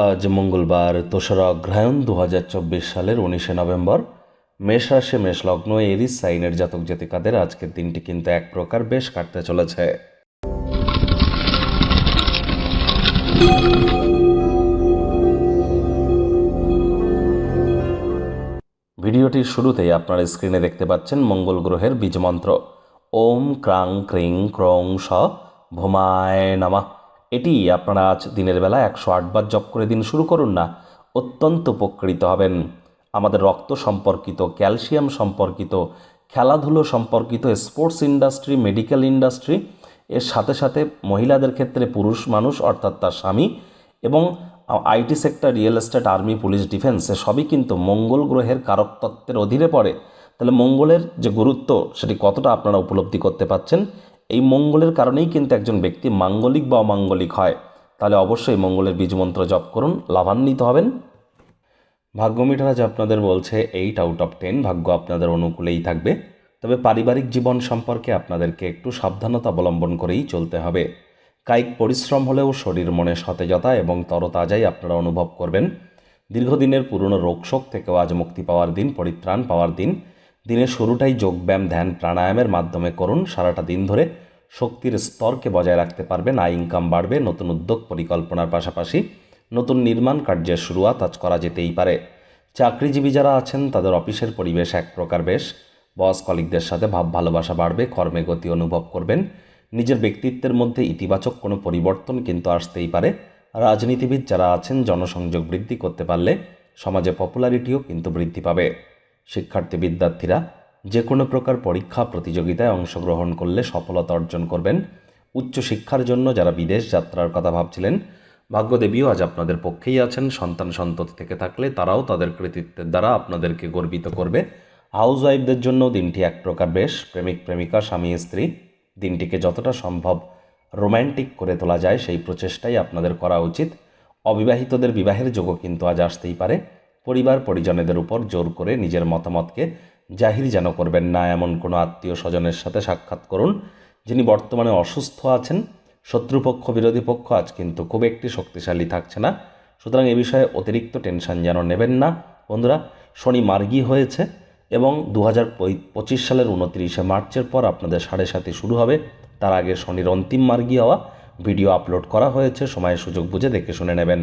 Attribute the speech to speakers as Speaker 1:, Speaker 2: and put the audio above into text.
Speaker 1: আজ মঙ্গলবার দোসরা অগ্রহায়ণ দু হাজার চব্বিশ সালের উনিশে নভেম্বর। মেষ রাশি, মেষ লগ্ন, এরিস, সাইনের জাতক জাতিকাদের আজকের দিনটি কিন্তু এক প্রকার বেশ কাটতে চলেছে। ভিডিওটির শুরুতেই আপনারা স্ক্রিনে দেখতে পাচ্ছেন মঙ্গল গ্রহের বীজমন্ত্র। ওম ক্রাং ক্রিং ক্রং স ভোমায় নামা। এটি আপনারা আজ দিনের বেলা একশো আটবার জপ করে দিন শুরু করুন না, অত্যন্ত উপকৃত হবেন। আমাদের রক্ত সম্পর্কিত, ক্যালসিয়াম সম্পর্কিত, খেলাধুলো সম্পর্কিত, স্পোর্টস ইন্ডাস্ট্রি, মেডিকেল ইন্ডাস্ট্রি, এর সাথে সাথে মহিলাদের ক্ষেত্রে পুরুষ মানুষ, অর্থাৎ তার স্বামী এবং IT sector, real estate, army, police, defence সবই কিন্তু মঙ্গল গ্রহের কারক তত্ত্বের অধীনে পড়ে। তাহলে মঙ্গলের যে গুরুত্ব, সেটি কতটা আপনারা উপলব্ধি করতে পাচ্ছেন এই মঙ্গলের কারণেই কিন্তু একজন ব্যক্তি মাঙ্গলিক বা অমাঙ্গলিক হয়। তাহলে অবশ্যই মঙ্গলের বীজমন্ত্র জপ করুন, লাভান্বিত হবেন। ভাগ্য মিটারাজ আপনাদের বলছে এইট আউট অফ টেন ভাগ্য আপনাদের অনুকূলেই থাকবে। তবে পারিবারিক জীবন সম্পর্কে আপনাদেরকে একটু সাবধানতা অবলম্বন করেই চলতে হবে। কায়িক পরিশ্রম হলেও শরীর মনে সতেজতা এবং তরতাজাই আপনারা অনুভব করবেন। দীর্ঘদিনের পুরনো রোগশোক থেকেও আজ মুক্তি পাওয়ার দিন, পরিত্রাণ পাওয়ার দিন। দিনের শুরুটাই যোগব্যায়াম ধ্যান প্রাণায়ামের মাধ্যমে করুন। সারাটা দিন ধরে শক্তির স্তরকে বজায় রাখতে পারবেন। আয় ইনকাম বাড়বে, নতুন উদ্যোগ পরিকল্পনার পাশাপাশি নতুন নির্মাণ কার্যের শুরুয়াত আজ করা যেতেই পারে। চাকরিজীবী যারা আছেন, তাদের অফিসের পরিবেশ এক প্রকার বেশ। বস কলিকদের সাথে ভাব ভালোবাসা বাড়বে, কর্মে গতি অনুভব করবেন। নিজের ব্যক্তিত্বের মধ্যে ইতিবাচক কোনো পরিবর্তন কিন্তু আসতেই পারে। রাজনীতিবিদ যারা আছেন, জনসংযোগ বৃদ্ধি করতে পারলে সমাজে পপুলারিটিও কিন্তু বৃদ্ধি পাবে। শিক্ষার্থী বিদ্যার্থীরা যে কোনো প্রকার পরীক্ষা, প্রতিযোগিতায় অংশগ্রহণ করলে সফলতা অর্জন করবেন। উচ্চশিক্ষার জন্য যারা বিদেশ যাত্রার কথা ভাবছিলেন, ভাগ্যদেবীও আজ আপনাদের পক্ষেই আছেন। সন্তান সন্ততি থেকে থাকলে তারাও তাদের কৃতিত্বের দ্বারা আপনাদেরকে গর্বিত করবে। হাউস ওয়াইফদের জন্য দিনটি এক প্রকার বেশ। প্রেমিক, প্রেমিকা, স্বামী, স্ত্রী, দিনটিকে যতটা সম্ভব রোম্যান্টিক করে তোলা যায়, সেই প্রচেষ্টাই আপনাদের করা উচিত। অবিবাহিতদের বিবাহের যোগও কিন্তু আজ আসতেই পারে। পরিবার পরিজনেদের উপর জোর করে নিজের মতামতকে জাহির যেন করবেন না, এমন কোনো আত্মীয় স্বজনের সাথে সাক্ষাৎ করুন, যিনি বর্তমানে অসুস্থ আছেন। শত্রুপক্ষ, বিরোধী পক্ষ আজ কিন্তু খুব একটি শক্তিশালী থাকছে না। সুতরাং এ বিষয়ে অতিরিক্ত টেনশন যেন নেবেন না। বন্ধুরা, শনি মার্গী হয়েছে এবং দু পঁচিশ সালের উনত্রিশে মার্চের পর আপনাদের সাড়ে সাথে শুরু হবে। তার আগে শনির অন্তিম মার্গী হওয়া। ভিডিও আপলোড করা হয়েছে সময় সুযোগ বুঝে দেখে শুনে নেবেন।